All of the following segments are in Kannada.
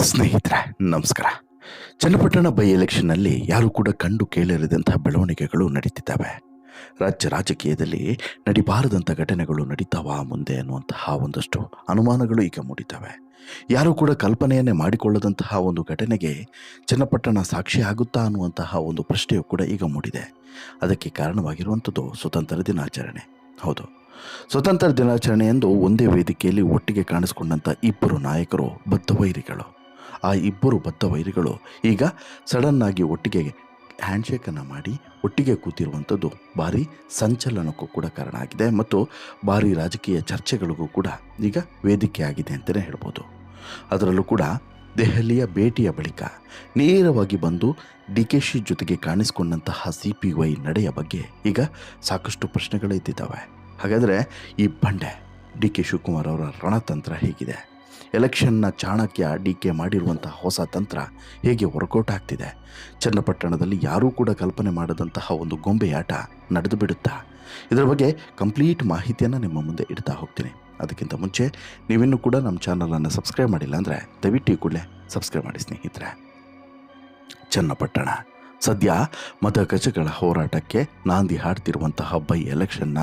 ಸ್ನೇಹಿತರೆ, ನಮಸ್ಕಾರ. ಚನ್ನಪಟ್ಟಣ ಬೈ ಎಲೆಕ್ಷನ್ನಲ್ಲಿ ಯಾರು ಕೂಡ ಕಂಡು ಕೇಳಿರದಂತಹ ಬೆಳವಣಿಗೆಗಳು ನಡೀತಿದ್ದಾವೆ. ರಾಜ್ಯ ರಾಜಕೀಯದಲ್ಲಿ ನಡಿಬಾರದಂಥ ಘಟನೆಗಳು ನಡೀತಾವ ಮುಂದೆ ಅನ್ನುವಂತಹ ಒಂದಷ್ಟು ಅನುಮಾನಗಳು ಈಗ ಮೂಡಿದ್ದಾವೆ. ಯಾರು ಕೂಡ ಕಲ್ಪನೆಯನ್ನೇ ಮಾಡಿಕೊಳ್ಳದಂತಹ ಒಂದು ಘಟನೆಗೆ ಚನ್ನಪಟ್ಟಣ ಸಾಕ್ಷಿ ಆಗುತ್ತಾ ಅನ್ನುವಂತಹ ಒಂದು ಪ್ರಶ್ನೆಯು ಕೂಡ ಈಗ ಮೂಡಿದೆ. ಅದಕ್ಕೆ ಕಾರಣವಾಗಿರುವಂಥದ್ದು ಸ್ವತಂತ್ರ ದಿನಾಚರಣೆ. ಹೌದು. ಸ್ವತಂತ್ರ ದಿನಾಚರಣೆಯಂದು ಒಂದೇ ವೇದಿಕೆಯಲ್ಲಿ ಒಟ್ಟಿಗೆ ಕಾಣಿಸಿಕೊಂಡಂಥ ಇಬ್ಬರು ನಾಯಕರು ಬದ್ಧ ವೈರಿಗಳು. ಆ ಇಬ್ಬರು ಬದ್ಧ ವೈರಿಗಳು ಈಗ ಸಡನ್ ಆಗಿ ಒಟ್ಟಿಗೆ ಹ್ಯಾಂಡ್ಶೇಕನ್ನು ಮಾಡಿ ಒಟ್ಟಿಗೆ ಕೂತಿರುವಂಥದ್ದು ಭಾರಿ ಸಂಚಲನಕ್ಕೂ ಕೂಡ ಕಾರಣ ಆಗಿದೆ ಮತ್ತು ಭಾರಿ ರಾಜಕೀಯ ಚರ್ಚೆಗಳಿಗೂ ಕೂಡ ಈಗ ವೇದಿಕೆ ಆಗಿದೆ ಅಂತಲೇ ಹೇಳ್ಬೋದು. ಅದರಲ್ಲೂ ಕೂಡ ದೆಹಲಿಯ ಭೇಟಿಯ ಬಳಿಕ ನೇರವಾಗಿ ಬಂದು ಡಿ ಕೆ ಶಿ ಜೊತೆಗೆ ಕಾಣಿಸಿಕೊಂಡಂತಹ ಸಿ ಪಿ ವೈ ನಡೆಯ ಬಗ್ಗೆ ಈಗ ಸಾಕಷ್ಟು ಪ್ರಶ್ನೆಗಳು ಇದ್ದಿದ್ದಾವೆ. ಹಾಗಾದರೆ ಈ ಬಂಡೆ ಡಿ ಕೆ ಶಿವಕುಮಾರ್ ಅವರ ರಣತಂತ್ರ ಹೇಗಿದೆ? ಎಲೆಕ್ಷನ್ನ ಚಾಣಕ್ಯ ಡಿ ಕೆ ಮಾಡಿರುವಂತಹ ಹೊಸ ತಂತ್ರ ಹೇಗೆ ವರ್ಕೌಟ್ ಆಗ್ತಿದೆ ಚನ್ನಪಟ್ಟಣದಲ್ಲಿ ಯಾರೂ ಕೂಡ ಕಲ್ಪನೆ ಮಾಡದಂತಹ ಒಂದು ಗೊಂಬೆಯಾಟ ನಡೆದು ಬಿಡುತ್ತಾ ಇದರ ಬಗ್ಗೆ ಕಂಪ್ಲೀಟ್ ಮಾಹಿತಿಯನ್ನು ನಿಮ್ಮ ಮುಂದೆ ಇಡ್ತಾ ಹೋಗ್ತೀನಿ. ಅದಕ್ಕಿಂತ ಮುಂಚೆ ನೀವಿನ್ನೂ ಕೂಡ ನಮ್ಮ ಚಾನಲನ್ನು ಸಬ್ಸ್ಕ್ರೈಬ್ ಮಾಡಿಲ್ಲ ಅಂದರೆ ದಯವಿಟ್ಟು ಕೂಡಲೇ ಸಬ್ಸ್ಕ್ರೈಬ್ ಮಾಡಿ ಸ್ನೇಹಿತರೆ. ಚನ್ನಪಟ್ಟಣ. ಸದ್ಯ ಮತಗಜಗಳ ಹೋರಾಟಕ್ಕೆ ನಾಂದಿ ಹಾಡ್ತಿರುವಂತಹ ಬೈ ಎಲೆಕ್ಷನ್ನ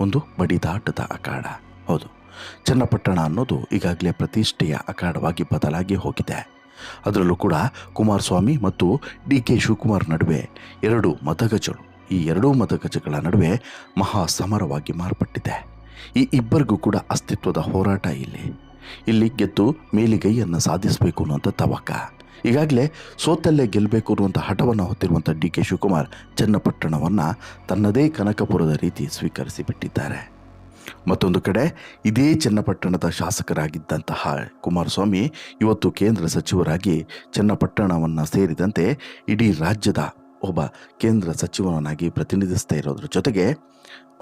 ಒಂದು ಬಡಿದಾಟದ ಅಖಾಡ. ಹೌದು. ಚನ್ನಪಟ್ಟಣ ಅನ್ನೋದು ಈಗಾಗಲೇ ಪ್ರತಿಷ್ಠೆಯ ಅಖಾಡವಾಗಿ ಬದಲಾಗಿ ಹೋಗಿದೆ. ಅದರಲ್ಲೂ ಕೂಡ ಕುಮಾರಸ್ವಾಮಿ ಮತ್ತು ಡಿ ಕೆ ಶಿವಕುಮಾರ್ ನಡುವೆ ಎರಡು ಮತಗಜಗಳು ಈ ಎರಡೂ ಮತಗಜಗಳ ನಡುವೆ ಮಹಾ ಸಮರವಾಗಿ ಮಾರ್ಪಟ್ಟಿದೆ. ಈ ಇಬ್ಬರಿಗೂ ಕೂಡ ಅಸ್ತಿತ್ವದ ಹೋರಾಟ ಇಲ್ಲಿ. ಇಲ್ಲಿ ಗೆದ್ದು ಮೇಲಿಗೈಯನ್ನು ಸಾಧಿಸಬೇಕು ಅನ್ನುವಂಥ ತವಕ. ಈಗಾಗಲೇ ಸೋತಲ್ಲೇ ಗೆಲ್ಲಬೇಕು ಅನ್ನುವಂಥ ಹಠವನ್ನು ಹೊತ್ತಿರುವಂಥ ಡಿ ಕೆ ಶಿವಕುಮಾರ್ ಚನ್ನಪಟ್ಟಣವನ್ನು ತನ್ನದೇ ಕನಕಪುರದ ರೀತಿ ಸ್ವೀಕರಿಸಿ ಬಿಟ್ಟಿದ್ದಾರೆ ಮತ್ತೊಂದು ಕಡೆ, ಇದೇ ಚನ್ನಪಟ್ಟಣದ ಶಾಸಕರಾಗಿದ್ದಂತಹ ಕುಮಾರಸ್ವಾಮಿ ಇವತ್ತು ಕೇಂದ್ರ ಸಚಿವರಾಗಿ ಚನ್ನಪಟ್ಟಣವನ್ನು ಸೇರಿದಂತೆ ಇಡೀ ರಾಜ್ಯದ ಒಬ್ಬ ಕೇಂದ್ರ ಸಚಿವನಾಗಿ ಪ್ರತಿನಿಧಿಸ್ತಾ ಇರೋದ್ರ ಜೊತೆಗೆ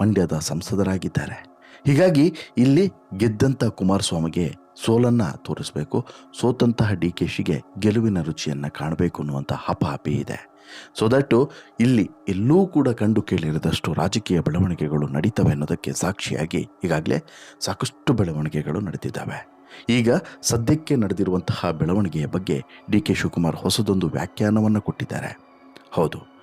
ಮಂಡ್ಯದ ಸಂಸದರಾಗಿದ್ದಾರೆ. ಹೀಗಾಗಿ ಇಲ್ಲಿ ಗೆದ್ದಂಥ ಕುಮಾರಸ್ವಾಮಿಗೆ ಸೋಲನ್ನು ತೋರಿಸಬೇಕು, ಸೋತಂತಹ ಡಿ ಕೆ ಶಿಗೆ ಗೆಲುವಿನ ರುಚಿಯನ್ನು ಕಾಣಬೇಕು ಅನ್ನುವಂಥ ಹಪಾಪಿ ಇದೆ. ಸೊ ದಟ್ಟು ಇಲ್ಲಿ ಎಲ್ಲೂ ಕೂಡ ಕಂಡು ಕೇಳಿರದಷ್ಟು ರಾಜಕೀಯ ಬೆಳವಣಿಗೆಗಳು ನಡೀತವೆ ಅನ್ನೋದಕ್ಕೆ ಸಾಕ್ಷಿಯಾಗಿ ಈಗಾಗಲೇ ಸಾಕಷ್ಟು ಬೆಳವಣಿಗೆಗಳು ನಡೆದಿದ್ದಾವೆ ಈಗ ಸದ್ಯಕ್ಕೆ ನಡೆದಿರುವಂತಹ ಬೆಳವಣಿಗೆಯ ಬಗ್ಗೆ ಡಿ ಕೆ ಶಿವಕುಮಾರ್ ಹೊಸದೊಂದು ವ್ಯಾಖ್ಯಾನವನ್ನು ಕೊಟ್ಟಿದ್ದಾರೆ. ಹೌದು.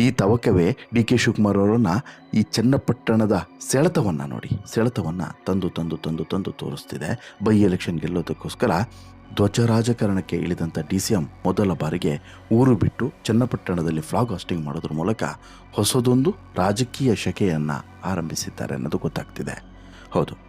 ಈ ತವಕವೇ ಡಿ ಕೆ ಶಿವಕುಮಾರ್ ಅವರನ್ನು ಈ ಚನ್ನಪಟ್ಟಣದ ಸೆಳೆತವನ್ನು ನೋಡಿ, ಸೆಳೆತವನ್ನು ತಂದು ತಂದು ತಂದು ತಂದು ತೋರಿಸ್ತಿದೆ. ಬೈ ಎಲೆಕ್ಷನ್ ಗೆಲ್ಲೋದಕ್ಕೋಸ್ಕರ ಧ್ವಜ ರಾಜಕಾರಣಕ್ಕೆ ಇಳಿದಂಥ ಡಿ ಸಿ ಎಂ ಮೊದಲ ಬಾರಿಗೆ ಊರು ಬಿಟ್ಟು ಚನ್ನಪಟ್ಟಣದಲ್ಲಿ ಫ್ಲಾಗ್ ಹಾಸ್ಟಿಂಗ್ ಮಾಡೋದ್ರ ಮೂಲಕ ಹೊಸದೊಂದು ರಾಜಕೀಯ ಶಕೆಯನ್ನು ಆರಂಭಿಸಿದ್ದಾರೆ ಅನ್ನೋದು ಗೊತ್ತಾಗ್ತಿದೆ. ಹೌದು.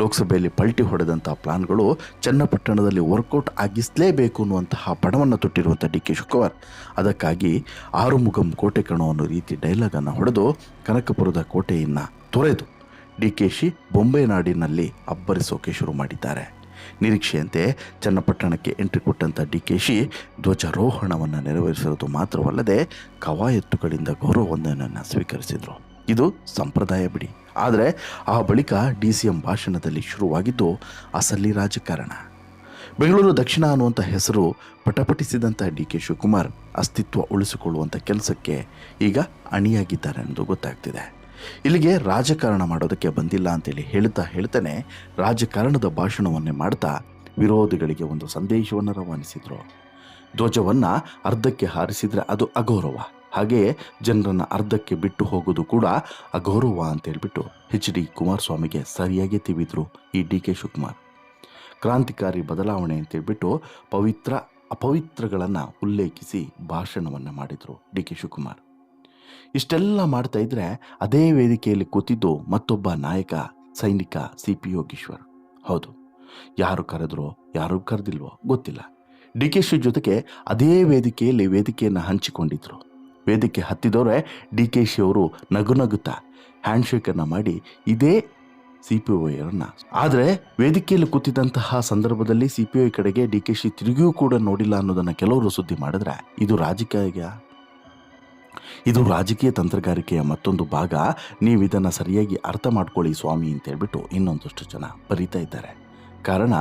ಲೋಕಸಭೆಯಲ್ಲಿ ಪಲ್ಟಿ ಹೊಡೆದಂಥ ಪ್ಲಾನ್ಗಳು ಚನ್ನಪಟ್ಟಣದಲ್ಲಿ ವರ್ಕೌಟ್ ಆಗಿಸಲೇಬೇಕು ಅನ್ನುವಂತಹ ಪಣವನ್ನು ತೊಟ್ಟಿರುವಂಥ ಡಿ ಕೆ ಶಿವಕುಮಾರ್. ಅದಕ್ಕಾಗಿ ಆರುಮುಗಂ ಕೋಟೆ ಕಣೋ ಅನ್ನೋ ರೀತಿ ಡೈಲಾಗನ್ನು ಹೊಡೆದು ಕನಕಪುರದ ಕೋಟೆಯನ್ನು ತೊರೆದು ಡಿ ಕೆ ಶಿ ಬೊಂಬೆ ನಾಡಿನಲ್ಲಿ ಅಬ್ಬರಿಸೋಕೆ ಶುರು ಮಾಡಿದ್ದಾರೆ. ನಿರೀಕ್ಷೆಯಂತೆ ಚನ್ನಪಟ್ಟಣಕ್ಕೆ ಎಂಟ್ರಿ ಕೊಟ್ಟಂಥ ಡಿ ಕೆ ಶಿ ಧ್ವಜಾರೋಹಣವನ್ನು ನೆರವೇರಿಸಿರೋದು ಮಾತ್ರವಲ್ಲದೆ ಕವಾಯತ್ತುಗಳಿಂದ ಗೌರವವೊಂದನ್ನು ಸ್ವೀಕರಿಸಿದರು. ಇದು ಸಂಪ್ರದಾಯ ಬಿಡಿ. ಆದರೆ ಆ ಬಳಿಕ ಡಿ ಸಿ ಎಂ ಭಾಷಣದಲ್ಲಿ ಶುರುವಾಗಿದ್ದು ಅಸಲಿ ರಾಜಕಾರಣ. ಬೆಂಗಳೂರು ದಕ್ಷಿಣ ಅನ್ನುವಂಥ ಹೆಸರು ಪಟಪಟಿಸಿದಂಥ ಡಿ ಕೆ ಶಿವಕುಮಾರ್ ಅಸ್ತಿತ್ವ ಉಳಿಸಿಕೊಳ್ಳುವಂಥ ಕೆಲಸಕ್ಕೆ ಈಗ ಅಣಿಯಾಗಿದ್ದಾರೆ ಎಂದು ಗೊತ್ತಾಗ್ತಿದೆ. ಇಲ್ಲಿಗೆ ರಾಜಕಾರಣ ಮಾಡೋದಕ್ಕೆ ಬಂದಿಲ್ಲ ಅಂತೇಳಿ ಹೇಳ್ತಾ ಹೇಳ್ತಾನೆ ರಾಜಕಾರಣದ ಭಾಷಣವನ್ನೇ ಮಾಡ್ತಾ ವಿರೋಧಿಗಳಿಗೆ ಒಂದು ಸಂದೇಶವನ್ನು ರವಾನಿಸಿದರು. ಧ್ವಜವನ್ನು ಅರ್ಧಕ್ಕೆ ಹಾರಿಸಿದರೆ ಅದು ಅಗೌರವ. ಹಾಗೆಯೇ ಜನರನ್ನು ಅರ್ಧಕ್ಕೆ ಬಿಟ್ಟು ಹೋಗೋದು ಕೂಡ ಅಗೌರವ ಅಂತ ಹೇಳ್ಬಿಟ್ಟು ಎಚ್ ಡಿ ಕುಮಾರಸ್ವಾಮಿಗೆ ಸರಿಯಾಗಿ ತಿವಿದ್ರು ಈ ಡಿ ಕೆ ಶಿವಕುಮಾರ್. ಕ್ರಾಂತಿಕಾರಿ ಬದಲಾವಣೆ ಅಂತೇಳ್ಬಿಟ್ಟು ಪವಿತ್ರ ಅಪವಿತ್ರಗಳನ್ನು ಉಲ್ಲೇಖಿಸಿ ಭಾಷಣವನ್ನು ಮಾಡಿದರು ಡಿ ಕೆ ಶಿವಕುಮಾರ್. ಇಷ್ಟೆಲ್ಲ ಮಾಡ್ತಾ ಇದ್ರೆ ಅದೇ ವೇದಿಕೆಯಲ್ಲಿ ಕೂತಿದ್ದು ಮತ್ತೊಬ್ಬ ನಾಯಕ, ಸೈನಿಕ, ಸಿ ಪಿ ಯೋಗೀಶ್ವರ್. ಹೌದು. ಯಾರು ಕರೆದ್ರೋ, ಯಾರು ಕರೆದಿಲ್ವೋ ಗೊತ್ತಿಲ್ಲ. ಡಿ ಕೆ ಶಿ ಜೊತೆಗೆ ಅದೇ ವೇದಿಕೆಯಲ್ಲಿ ವೇದಿಕೆಯನ್ನು ಹಂಚಿಕೊಂಡಿದ್ರು. ವೇದಿಕೆ ಹತ್ತಿದವರೇ ಡಿ ಕೆ ಶಿ ಅವರು ನಗು ನಗುತ್ತಾ ಹ್ಯಾಂಡ್ಶೇಕನ್ನು ಮಾಡಿ ಇದೇ ಸಿ ಪಿ ಒಯರನ್ನು ಆದರೆ ವೇದಿಕೆಯಲ್ಲಿ ಕೂತಿದ್ದಂತಹ ಸಂದರ್ಭದಲ್ಲಿ ಸಿ ಪಿ ಐ ಕಡೆಗೆ ಡಿ ಕೆ ಶಿ ತಿರುಗಿಯೂ ಕೂಡ ನೋಡಿಲ್ಲ ಅನ್ನೋದನ್ನು ಕೆಲವರು ಸುದ್ದಿ ಮಾಡಿದ್ರೆ ಇದು ರಾಜಕೀಯ ಇದು ರಾಜಕೀಯ ತಂತ್ರಗಾರಿಕೆಯ ಮತ್ತೊಂದು ಭಾಗ. ನೀವು ಇದನ್ನು ಸರಿಯಾಗಿ ಅರ್ಥ ಮಾಡ್ಕೊಳ್ಳಿ ಸ್ವಾಮಿ ಅಂತ ಹೇಳ್ಬಿಟ್ಟು ಇನ್ನೊಂದಷ್ಟು ಜನ ಬರೀತಾ ಇದ್ದಾರೆ. ಕಾರಣ,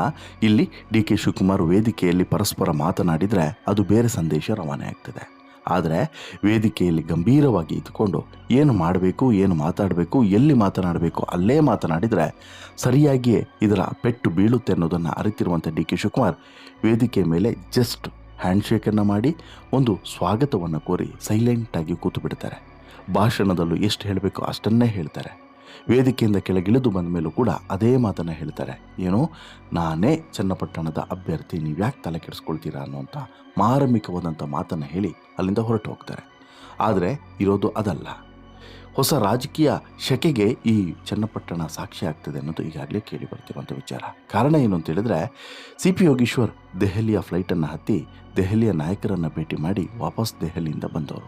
ಇಲ್ಲಿ ಡಿ ಕೆ ಶಿವಕುಮಾರ್ ವೇದಿಕೆಯಲ್ಲಿ ಪರಸ್ಪರ ಮಾತನಾಡಿದರೆ ಅದು ಬೇರೆ ಸಂದೇಶ ರವಾನೆ ಆಗ್ತದೆ. ಆದರೆ, ವೇದಿಕೆಯಲ್ಲಿ ಗಂಭೀರವಾಗಿ ಇದ್ದುಕೊಂಡು ಏನು ಮಾಡಬೇಕು, ಏನು ಮಾತಾಡಬೇಕು, ಎಲ್ಲಿ ಮಾತನಾಡಬೇಕು, ಅಲ್ಲೇ ಮಾತನಾಡಿದರೆ ಸರಿಯಾಗಿಯೇ ಇದರ ಪೆಟ್ಟು ಬೀಳುತ್ತೆ ಅನ್ನೋದನ್ನು ಅರಿತಿರುವಂಥ ಡಿ ಕೆ ಶಿವಕುಮಾರ್ ವೇದಿಕೆ ಮೇಲೆ ಜಸ್ಟ್ ಹ್ಯಾಂಡ್ಶೇಕನ್ನು ಮಾಡಿ ಒಂದು ಸ್ವಾಗತವನ್ನು ಕೋರಿ ಸೈಲೆಂಟಾಗಿ ಕೂತು ಬಿಡ್ತಾರೆ. ಭಾಷಣದಲ್ಲೂ ಎಷ್ಟು ಹೇಳಬೇಕು ಅಷ್ಟನ್ನೇ ಹೇಳ್ತಾರೆ. ವೇದಿಕೆಯಿಂದ ಕೆಳಗಿಳಿದು ಬಂದ ಮೇಲೂ ಕೂಡ ಅದೇ ಮಾತನ್ನು ಹೇಳ್ತಾರೆ. ಏನು? ನಾನೇ ಚನ್ನಪಟ್ಟಣದ ಅಭ್ಯರ್ಥಿ, ನೀವು ಯಾಕೆ ತಲೆ ಕೆಡಿಸ್ಕೊಳ್ತೀರಾ ಅನ್ನೋಂಥ ಮಾರ್ಮಿಕವಾದಂಥ ಮಾತನ್ನು ಹೇಳಿ ಅಲ್ಲಿಂದ ಹೊರಟು ಹೋಗ್ತಾರೆ ಆದರೆ ಇರೋದು ಅದಲ್ಲ. ಹೊಸ ರಾಜಕೀಯ ಶಕೆಗೆ ಈ ಚನ್ನಪಟ್ಟಣ ಸಾಕ್ಷಿ ಆಗ್ತದೆ ಅನ್ನೋದು ಈಗಾಗಲೇ ಕೇಳಿ ಬರ್ತಿರುವಂಥ ವಿಚಾರ. ಕಾರಣ ಏನು ಅಂತ ಹೇಳಿದ್ರೆ ಸಿ ಪಿ ಯೋಗೀಶ್ವರ್ ದೆಹಲಿಯ ಫ್ಲೈಟನ್ನು ಹತ್ತಿ ದೆಹಲಿಯ ನಾಯಕರನ್ನು ಭೇಟಿ ಮಾಡಿ ವಾಪಸ್ ದೆಹಲಿಯಿಂದ ಬಂದವರು.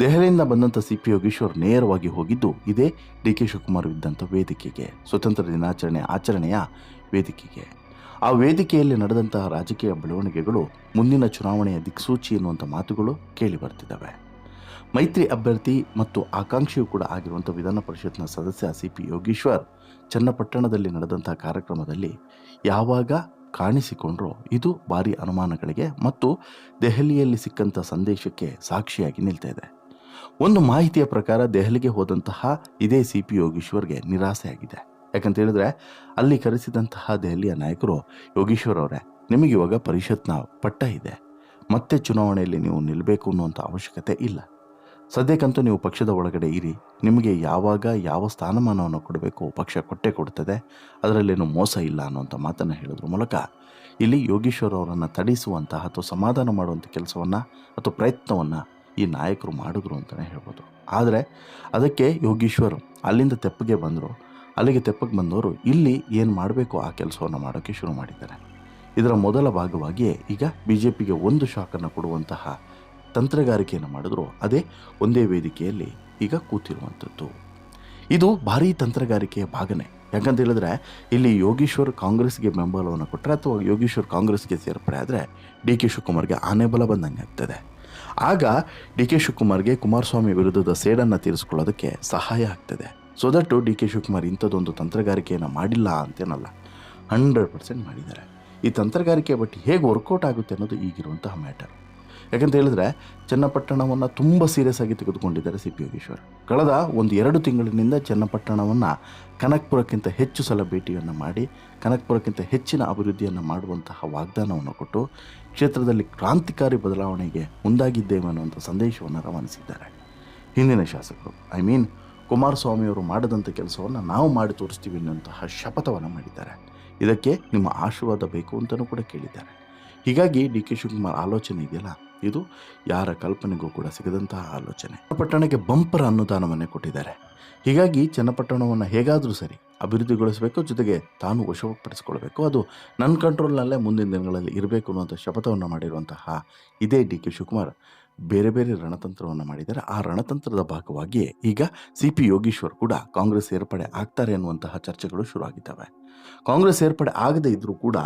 ದೆಹಲಿಯಿಂದ ಬಂದಂಥ ಸಿ ಪಿ ಯೋಗೀಶ್ವರ್ ನೇರವಾಗಿ ಹೋಗಿದ್ದು ಇದೇ ಡಿ ಕೆ ಶಿವಕುಮಾರ್ ಇದ್ದಂಥ ವೇದಿಕೆಗೆ, ಸ್ವತಂತ್ರ ದಿನಾಚರಣೆ ಆಚರಣೆಯ ವೇದಿಕೆಗೆ. ಆ ವೇದಿಕೆಯಲ್ಲಿ ನಡೆದಂತಹ ರಾಜಕೀಯ ಬೆಳವಣಿಗೆಗಳು ಮುಂದಿನ ಚುನಾವಣೆಯ ದಿಕ್ಸೂಚಿ ಎನ್ನುವಂಥ ಮಾತುಗಳು ಕೇಳಿ ಬರ್ತಿದ್ದಾವೆ. ಮೈತ್ರಿ ಅಭ್ಯರ್ಥಿ ಮತ್ತು ಆಕಾಂಕ್ಷಿಯೂ ಕೂಡ ಆಗಿರುವಂಥ ವಿಧಾನ ಪರಿಷತ್ನ ಸದಸ್ಯ ಸಿ ಪಿ ಯೋಗೀಶ್ವರ್ ಚನ್ನಪಟ್ಟಣದಲ್ಲಿ ನಡೆದಂಥ ಕಾರ್ಯಕ್ರಮದಲ್ಲಿ ಯಾವಾಗ ಕಾಣಿಸಿಕೊಂಡ್ರೋ ಇದು ಭಾರಿ ಅನುಮಾನಗಳಿಗೆ ಮತ್ತು ದೆಹಲಿಯಲ್ಲಿ ಸಿಕ್ಕಂಥ ಸಂದೇಶಕ್ಕೆ ಸಾಕ್ಷಿಯಾಗಿ ನಿಲ್ತಾ ಇದೆ. ಒಂದು ಮಾಹಿತಿಯ ಪ್ರಕಾರ ದೆಹಲಿಗೆ ಹೋದಂತಹ ಇದೇ ಸಿ ಪಿ ಯೋಗೀಶ್ವರ್ಗೆ ನಿರಾಸೆಯಾಗಿದೆ. ಯಾಕಂತ ಹೇಳಿದ್ರೆ ಅಲ್ಲಿ ಕರೆಸಿದಂತಹ ದೆಹಲಿಯ ನಾಯಕರು ಯೋಗೀಶ್ವರ್ ಅವರೇ. ನಿಮಗೆ ಇವಾಗ ಪರಿಷತ್ನ ಪಟ್ಟ ಇದೆ. ಮತ್ತೆ ಚುನಾವಣೆಯಲ್ಲಿ ನೀವು ನಿಲ್ಲಬೇಕು ಅನ್ನುವಂಥ ಅವಶ್ಯಕತೆ ಇಲ್ಲ. ಸದ್ಯಕ್ಕಂತೂ ನೀವು ಪಕ್ಷದ ಒಳಗಡೆ ಇರಿ. ನಿಮಗೆ ಯಾವಾಗ ಯಾವ ಸ್ಥಾನಮಾನವನ್ನು ಕೊಡಬೇಕು ಪಕ್ಷ ಕೊಟ್ಟೆ ಕೊಡ್ತದೆ. ಅದರಲ್ಲೇನು ಮೋಸ ಇಲ್ಲ ಅನ್ನುವಂಥ ಮಾತನ್ನು ಹೇಳೋದ್ರ. ಮೂಲಕ ಇಲ್ಲಿ ಯೋಗೀಶ್ವರ್ ಅವರನ್ನು ತಡಿಸುವಂತಹ ಅಥವಾ ಸಮಾಧಾನ ಮಾಡುವಂಥ ಕೆಲಸವನ್ನು ಅಥವಾ ಪ್ರಯತ್ನವನ್ನು ಈ ನಾಯಕರು ಮಾಡಿದ್ರು ಅಂತಲೇ ಹೇಳ್ಬೋದು. ಆದರೆ ಅದಕ್ಕೆ ಯೋಗೀಶ್ವರ್ ಅಲ್ಲಿಂದ ತೆಪ್ಪಗೆ ಬಂದರು. ಅಲ್ಲಿಗೆ ತೆಪ್ಪಗೆ ಬಂದವರು ಇಲ್ಲಿ ಏನು ಮಾಡಬೇಕು ಆ ಕೆಲಸವನ್ನು ಮಾಡೋಕ್ಕೆ ಶುರು ಮಾಡಿದ್ದಾರೆ. ಇದರ ಮೊದಲ ಭಾಗವಾಗಿಯೇ ಈಗ ಬಿ ಜೆ ಪಿಗೆ ಒಂದು ಶಾಕನ್ನು ಕೊಡುವಂತಹ ತಂತ್ರಗಾರಿಕೆಯನ್ನು ಮಾಡಿದ್ರು. ಅದೇ ಒಂದೇ ವೇದಿಕೆಯಲ್ಲಿ ಈಗ ಕೂತಿರುವಂಥದ್ದು. ಇದು ಭಾರೀ ತಂತ್ರಗಾರಿಕೆಯ ಭಾಗನೇ. ಯಾಕಂತ ಹೇಳಿದ್ರೆ, ಇಲ್ಲಿ ಯೋಗೀಶ್ವರ್ ಕಾಂಗ್ರೆಸ್ಗೆ ಬೆಂಬಲವನ್ನು ಕೊಟ್ಟರೆ ಅಥವಾ ಯೋಗೀಶ್ವರ್ ಕಾಂಗ್ರೆಸ್ಗೆ ಸೇರ್ಪಡೆ ಆದರೆ ಡಿ ಕೆ ಶಿವಕುಮಾರ್ಗೆ ಆನೆ ಬಲ ಬಂದಂಗೆ ಆಗ್ತದೆ. ಆಗ ಡಿ ಕೆ ಶಿವಕುಮಾರ್ಗೆ ಕುಮಾರಸ್ವಾಮಿ ವಿರುದ್ಧದ ಸೇಡನ್ನು ತೀರಿಸ್ಕೊಳ್ಳೋದಕ್ಕೆ ಸಹಾಯ ಆಗ್ತದೆ. So that D K Shivakumar ಇಂಥದ್ದೊಂದು ತಂತ್ರಗಾರಿಕೆಯನ್ನು ಮಾಡಿಲ್ಲ ಅಂತೇನಲ್ಲ. ಹಂಡ್ರೆಡ್ ಪರ್ಸೆಂಟ್ ಮಾಡಿದ್ದಾರೆ. ಈ ತಂತ್ರಗಾರಿಕೆ ಬಟ್ ಹೇಗೆ ವರ್ಕೌಟ್ ಆಗುತ್ತೆ ಅನ್ನೋದು ಈಗಿರುವಂತಹ ಮ್ಯಾಟರ್. ಯಾಕಂತ ಹೇಳಿದ್ರೆ ಚನ್ನಪಟ್ಟಣವನ್ನು ತುಂಬ ಸೀರಿಯಸ್ ಆಗಿ ತೆಗೆದುಕೊಂಡಿದ್ದಾರೆ ಸಿ ಪಿ ಯೋಗೇಶ್ವರ್ ಕಳೆದ ಒಂದು ಎರಡು ತಿಂಗಳಿನಿಂದ ಚನ್ನಪಟ್ಟಣವನ್ನು ಕನಕ್ಪುರಕ್ಕಿಂತ ಹೆಚ್ಚು ಸಲ ಭೇಟಿಯನ್ನು ಮಾಡಿ, ಕನಕ್ಪುರಕ್ಕಿಂತ ಹೆಚ್ಚಿನ ಅಭಿವೃದ್ಧಿಯನ್ನು ಮಾಡುವಂತಹ ವಾಗ್ದಾನವನ್ನು ಕೊಟ್ಟು, ಕ್ಷೇತ್ರದಲ್ಲಿ ಕ್ರಾಂತಿಕಾರಿ ಬದಲಾವಣೆಗೆ ಮುಂದಾಗಿದ್ದೇವೆ ಅನ್ನುವಂಥ ಸಂದೇಶವನ್ನು ರವಾನಿಸಿದ್ದಾರೆ. ಹಿಂದಿನ ಶಾಸಕರು ಐ ಮೀನ್ ಕುಮಾರಸ್ವಾಮಿಯವರು ಮಾಡದಂಥ ಕೆಲಸವನ್ನು ನಾವು ಮಾಡಿ ತೋರಿಸ್ತೀವಿ ಅನ್ನುವಂತಹ ಶಪಥವನ್ನು ಮಾಡಿದ್ದಾರೆ. ಇದಕ್ಕೆ ನಿಮ್ಮ ಆಶೀರ್ವಾದ ಬೇಕು ಅಂತಲೂ ಕೂಡ ಕೇಳಿದ್ದಾರೆ. ಹೀಗಾಗಿ ಡಿ ಕೆ ಶಿವಕುಮಾರ್ ಆಲೋಚನೆ ಇದೆಯಲ್ಲ? ಇದು ಯಾರ ಕಲ್ಪನೆಗೂ ಕೂಡ ಸಿಗದಂತಹ ಆಲೋಚನೆ. ಚನ್ನಪಟ್ಟಣಕ್ಕೆ ಬಂಪರ್ ಅನುದಾನವನ್ನೇ ಕೊಟ್ಟಿದ್ದಾರೆ. ಹೀಗಾಗಿ ಚನ್ನಪಟ್ಟಣವನ್ನು ಹೇಗಾದರೂ ಸರಿ ಅಭಿವೃದ್ಧಿಗೊಳಿಸಬೇಕು, ಜೊತೆಗೆ ತಾನು ವಶಪಡಿಸಿಕೊಳ್ಬೇಕು. ಅದು ನನ್ನ ಕಂಟ್ರೋಲ್ನಲ್ಲೇ ಮುಂದಿನ ದಿನಗಳಲ್ಲಿ ಇರಬೇಕು ಅನ್ನುವಂಥ ಶಪಥವನ್ನು ಮಾಡಿರುವಂತಹ ಇದೇ ಡಿ ಕೆ ಶಿವಕುಮಾರ್. ಬೇರೆ ಬೇರೆ ರಣತಂತ್ರವನ್ನು ಮಾಡಿದ್ದಾರೆ. ಆ ರಣತಂತ್ರದ ಭಾಗವಾಗಿಯೇ ಈಗ ಸಿ ಪಿ ಯೋಗೀಶ್ವರ್ ಕೂಡ ಕಾಂಗ್ರೆಸ್ ಸೇರ್ಪಡೆ ಆಗ್ತಾರೆ ಅನ್ನುವಂತಹ ಚರ್ಚೆಗಳು ಶುರುವಾಗಿದ್ದಾವೆ. ಕಾಂಗ್ರೆಸ್ ಸೇರ್ಪಡೆ ಆಗದೇ ಇದ್ದರೂ ಕೂಡ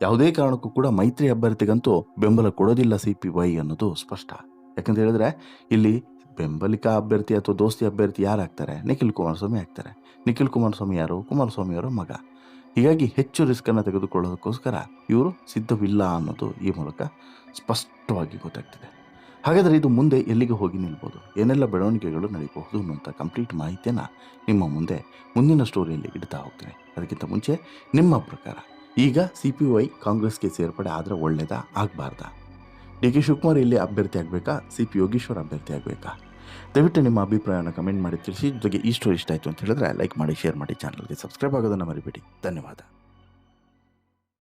ಯಾವುದೇ ಕಾರಣಕ್ಕೂ ಕೂಡ ಮೈತ್ರಿ ಅಭ್ಯರ್ಥಿಗಂತೂ ಬೆಂಬಲ ಕೊಡೋದಿಲ್ಲ ಸಿ ಪಿ ವೈ ಅನ್ನೋದು ಸ್ಪಷ್ಟ. ಯಾಕಂತ ಹೇಳಿದ್ರೆ ಇಲ್ಲಿ ಬೆಂಬಲಿಕ ಅಭ್ಯರ್ಥಿ ಅಥವಾ ದೋಸ್ತಿ ಅಭ್ಯರ್ಥಿ ಯಾರಾಗ್ತಾರೆ ನಿಖಿಲ್ ಕುಮಾರಸ್ವಾಮಿ ಆಗ್ತಾರೆ. ನಿಖಿಲ್ ಕುಮಾರಸ್ವಾಮಿ ಯಾರು? ಕುಮಾರಸ್ವಾಮಿ ಅವರ ಮಗ. ಹೀಗಾಗಿ ಹೆಚ್ಚು ರಿಸ್ಕನ್ನು ತೆಗೆದುಕೊಳ್ಳೋದಕ್ಕೋಸ್ಕರ ಇವರು ಸಿದ್ಧವಿಲ್ಲ ಅನ್ನೋದು ಈ ಮೂಲಕ ಸ್ಪಷ್ಟವಾಗಿ ಗೊತ್ತಾಗ್ತಿದೆ. ಹಾಗಾದರೆ ಇದು ಮುಂದೆ ಎಲ್ಲಿಗೆ ಹೋಗಿ ನಿಲ್ಬೋದು? ಏನೆಲ್ಲ ಬೆಳವಣಿಗೆಗಳು ನಡೀಬಹುದು ಅನ್ನುವಂಥ ಕಂಪ್ಲೀಟ್ ಮಾಹಿತಿಯನ್ನು ನಿಮ್ಮ ಮುಂದೆ ಮುಂದಿನ ಸ್ಟೋರಿಯಲ್ಲಿ ಇಡ್ತಾ ಹೋಗ್ತೀನಿ. ಅದಕ್ಕಿಂತ ಮುಂಚೆ ನಿಮ್ಮ ಪ್ರಕಾರ ಈಗ ಸಿ ಪಿ ವೈ ಕಾಂಗ್ರೆಸ್ಗೆ ಸೇರ್ಪಡೆ ಆದರೆ ಒಳ್ಳೆಯದಾ ಆಗಬಾರ್ದಾ? ಡಿ ಕೆ ಶಿವಕುಮಾರ್ ಇಲ್ಲಿ ಅಭ್ಯರ್ಥಿ ಆಗಬೇಕಾ? ಸಿ ಪಿ ಯೋಗೀಶ್ವರ್ ಅಭ್ಯರ್ಥಿ ಆಗಬೇಕಾ? ದಯವಿಟ್ಟು ನಿಮ್ಮ ಅಭಿಪ್ರಾಯವನ್ನು ಕಮೆಂಟ್ ಮಾಡಿ ತಿಳಿಸಿ. ಜೊತೆಗೆ ಈ ಸ್ಟೋರಿ ಇಷ್ಟ ಆಯಿತು ಅಂತ ಹೇಳಿದ್ರೆ ಲೈಕ್ ಮಾಡಿ ಶೇರ್ ಮಾಡಿ ಚಾನಲ್ಗೆ ಸಬ್ಸ್ಕ್ರೈಬ್ ಆಗೋದನ್ನು ಮರಿಬೇಡಿ. ಧನ್ಯವಾದ.